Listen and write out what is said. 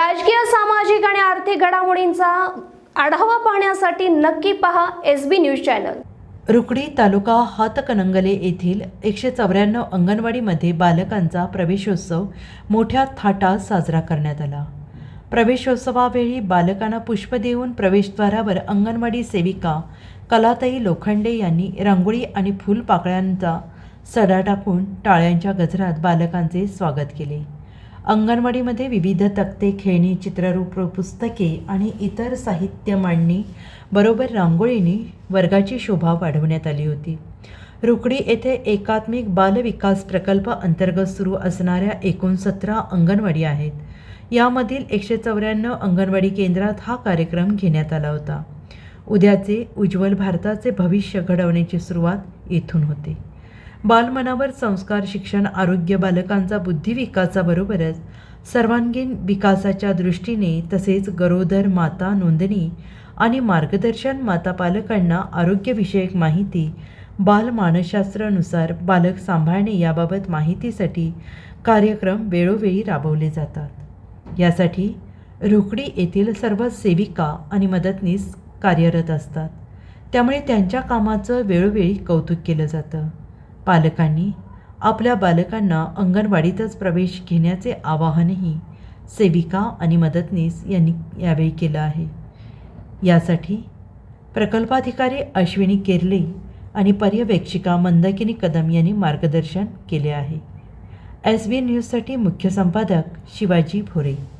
राजकीय सामाजिक आणि आर्थिक घडामोडींचा आढावा पाहण्यासाठी नक्की पहा S B news channel. Rukadi taluka Hatkanangale येथील एकशे चौऱ्याण्णव अंगणवाडीमध्ये बालकांचा प्रवेशोत्सव मोठ्या थाटात साजरा करण्यात आला. प्रवेशोत्सवावेळी बालकांना पुष्प देऊन प्रवेशद्वारावर अंगणवाडी सेविका कलाताई लोखंडे यांनी रांगोळी आणि फुलपाकळ्यांचा सडा टाकून टाळ्यांच्या गजरात बालकांचे स्वागत केले. अंगणवाडीमध्ये विविध तक्ते खेळणी चित्ररूप पुस्तके आणि इतर साहित्य मांडणी बरोबर रांगोळीने वर्गाची शोभा वाढवण्यात आली होती. रुकडी येथे एकात्मिक बालविकास प्रकल्प अंतर्गत सुरू असणाऱ्या एकूण सतरा अंगणवाडी आहेत. यामधील एकशे चौऱ्याण्णव अंगणवाडी केंद्रात हा कार्यक्रम घेण्यात आला होता. उद्याचे उज्ज्वल भारताचे भविष्य घडवण्याची सुरुवात येथून होते. बालमनावर संस्कार शिक्षण आरोग्य बालकांचा बुद्धिविकासाबरोबरच सर्वांगीण विकासाच्या दृष्टीने तसेच गरोदर माता नोंदणी आणि मार्गदर्शन माता पालकांना आरोग्यविषयक माहिती बालमानसशास्त्रानुसार बालक सांभाळणे याबाबत माहितीसाठी कार्यक्रम वेळोवेळी राबवले जातात. यासाठी रुकडी येथील सर्व सेविका आणि मदतनीस कार्यरत असतात. त्यामुळे त्यांच्या कामाचं वेळोवेळी कौतुक केलं जातं. पालकांनी आपल्या बालकांना अंगणवाडीतच प्रवेश घेण्याचे आवाहनही सेविका आणि मदतनीस यांनी यावेळी केलं आहे. यासाठी प्रकल्पाधिकारी अश्विनी केरले आणि पर्यवेक्षिका मंदाकिनी कदम यांनी मार्गदर्शन केले आहे. एस बी न्यूजसाठी मुख्य संपादक शिवाजी भोरे.